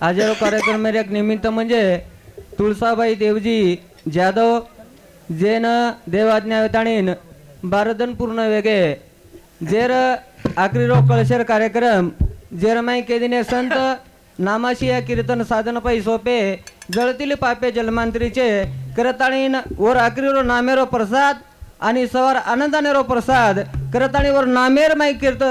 आजरो कार्यक्रम एक निमित्त म्हणजे तुळसाबाई देवजी जाधव जेन देवाज्ञा वेताणीन बारदन पूर्ण वेगे जेर आखरी रो कळशेर कार्यक्रम जेर माई केदिने संत नामाशी या कीर्तन साधन पै सोपे जळतील पापे जलमांत्रीचे करताळीन वर आखरी रो नामेरो प्रसाद आणि सवार आनंदाने रो प्रसाद करताणी वर नामेर माई कीर्त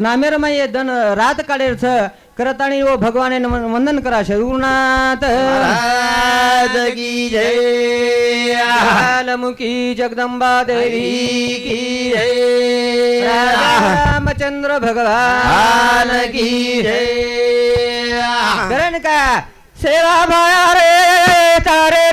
नामेर माई धन रात काढेल छ करताणी व भगवाने नमन- वंदन करा शरणात महाराज की जय। मुखी जगदंबा देवी की जय। रामचंद्र भगवान भगवान की जय। करण का सेवा भया रे तारे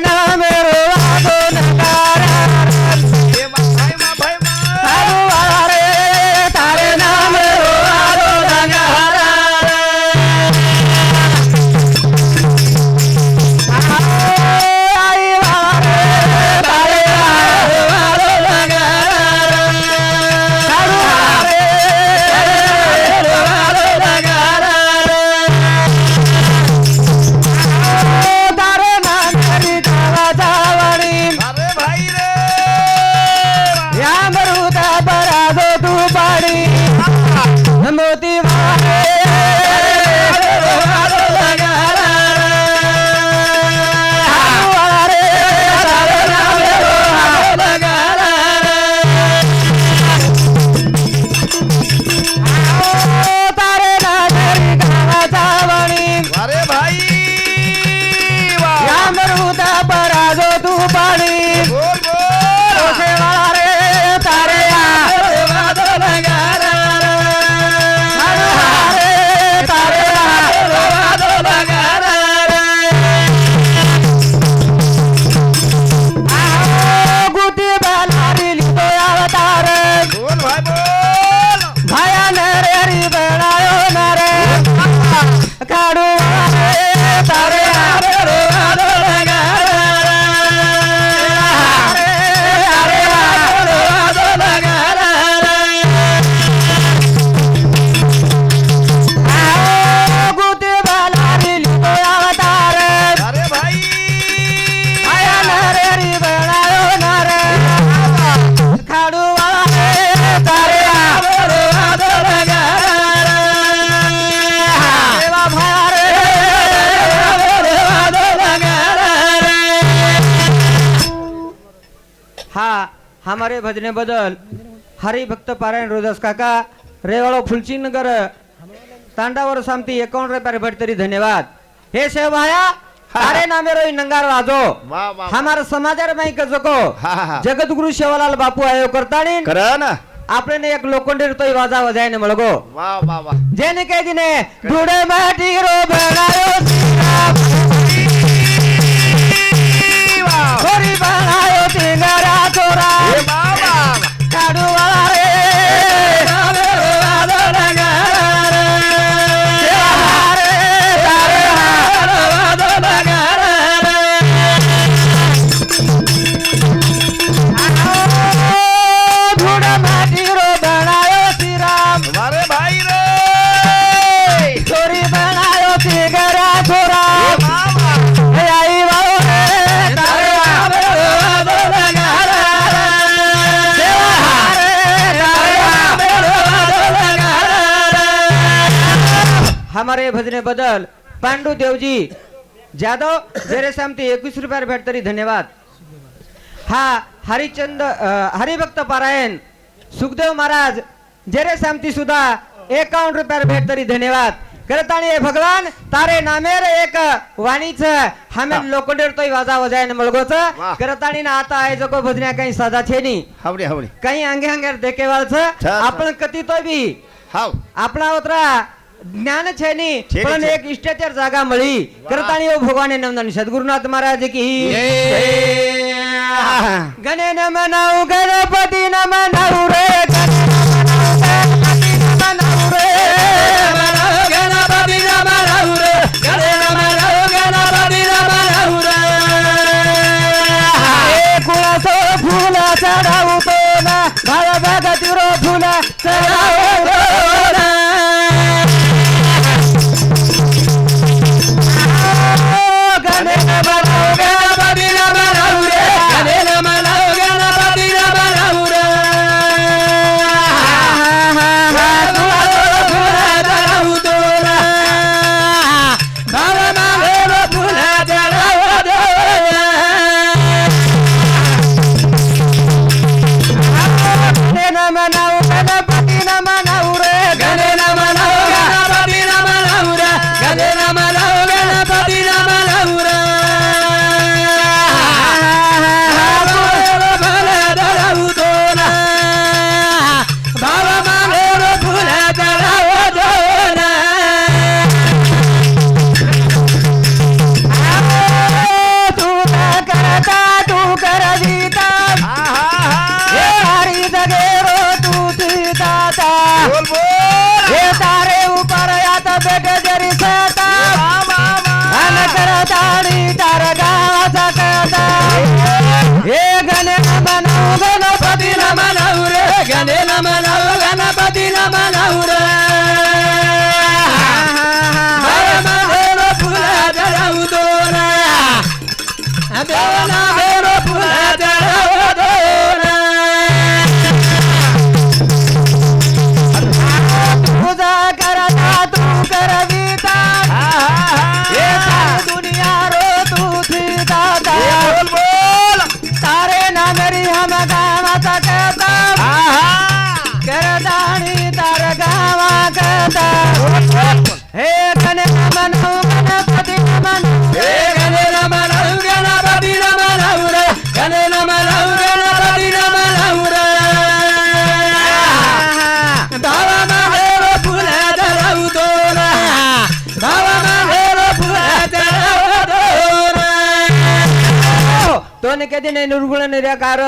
हमारे भजने बदल हरी भक्त पारायण रोजस काका रेवाळो फुलची नगर तांडावर सामती एकावन्न रुपये भेट तरी धन्यवाद हे सेव भाया अरे नामे रोई नंगार वाजो वा वा हमारा समाचार माई कजको हा हा हा जगद्गुरु शिवलाल बापू आयो करताणी करा ना આપણે એક લોખંડી તોય વાજા વજાઈને મળગો वा वा वा જેને કહી દીને ધૂળે માટી રો બનાયો हमारे भजने बदल। पांडू देव जी जेरे सामती एकवीस रुपया भेट तरी धन्यवाद। हा हरिचंद हरिभक्त पारायण सुखदेव महाराज जेरे सामती सुद्धा एकावन्न रुपया भेट तरी धन्यवाद। करत भगवान तारे नामेर एक वाणीच हमें लोकडेर तोय वाजा वजायन मळगोच। करत आणि ना आता आहे जगो भजन्या काही साधा छेनी। हवडी हवडी. काही अंगे अंगेर देखेवाळच आपण कती तो बी। हाव. आपला उतरा જ્ઞાન છે ની છે ને પણ છે. એક ઇષ્ટેચર જાગા મળી કરતાણી ઓ ભગવાને નમન સદગુરુનાથ મહારાજ કી ગણે નમ નાઉ ગણપતિ નમ નાઉ રે गावाचा कळता हे गणे म्हणाऊ गणपती म्हणाऊ रे तो नाही निर्गुण निराकार.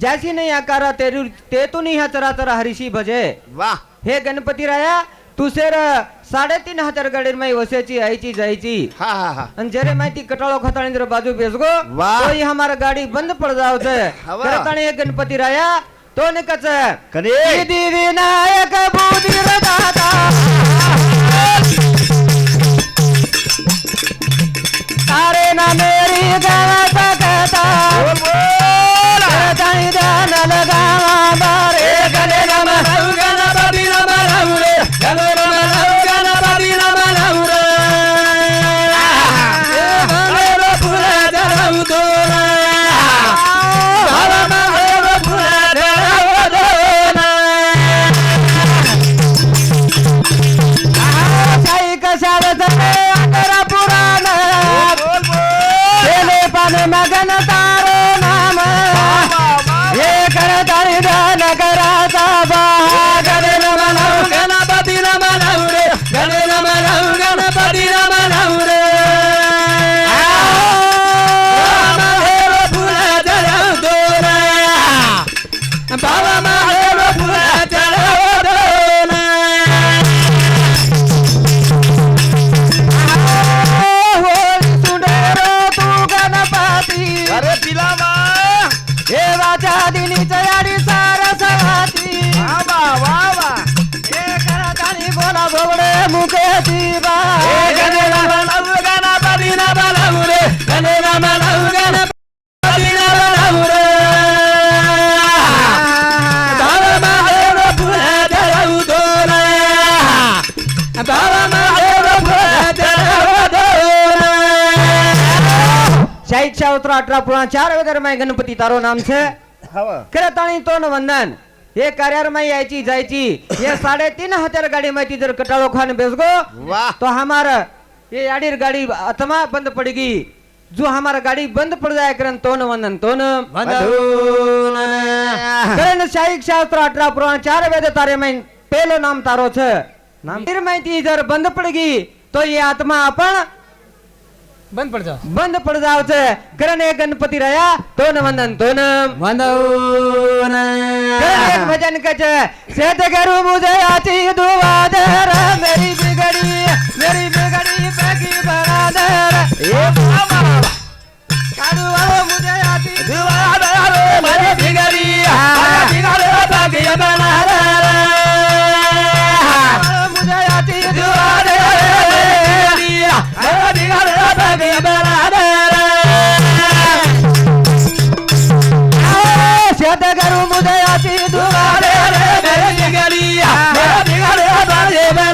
ज्याची नाही आकार ते ते तू ह्या चराचर हरिशी भजे. वा हे गणपती राया तू सेर साडेतीन हजार गाडी माई वसायची आईची जायची हा हा हा. आणि जरे माहिती कटाळो खताळी जर बाजू बेसगो वाह. तो ही हमारा गाडी बंद पड जाव हवा. एक गणपती राया तो ने कच कधी विधी विनायक बुधीर दाता. ना मेरी गावाचा कथा बोल बोल। लगावा बारे। मुखेची बा हे गणे रामालाऊ गणपती ना बालाऊ रे गणे रामालाऊ गणपती ना बालाऊ रे बाबा माहेर फुला जळाऊ दोन बाबा माहेर फुला जळाऊ दोन शाहीद शास्त्र अठरा पुळा चार वेदर माय गणपती तारो नाम छे हवा करताणी तोन वंदन हे कार्यार माई यायची जायची हे साडेतीन हजार गाडी माहिती जर कटाळो खान बेसगो वाह तो हमार ये याडीर गाड़ी अथमा बंद पड़ेगी जो हमारा गाड़ी बंद पड़ जाए करन तोन वंदन तोन करण शाहीक शास्त्र अठरा पुराण चार वेद तारे में पेलो नाम तारो छ नाम फिर माहिती जर बंद पड़ेगी तो ये आत्मा अपन बंद पड़ जाओ बंद पड़ जाव छ करण एक गणपति रया तोन वंदन तोन वंदन करण एक भजन कच सेत करू मुझे आची दुआ दर मेरी बिगड़ी मेरी बिगड़ी वा वा वा काडू वालो मुझे आची दुआ दे रे मेरी सेत करू मुझे आची दुआ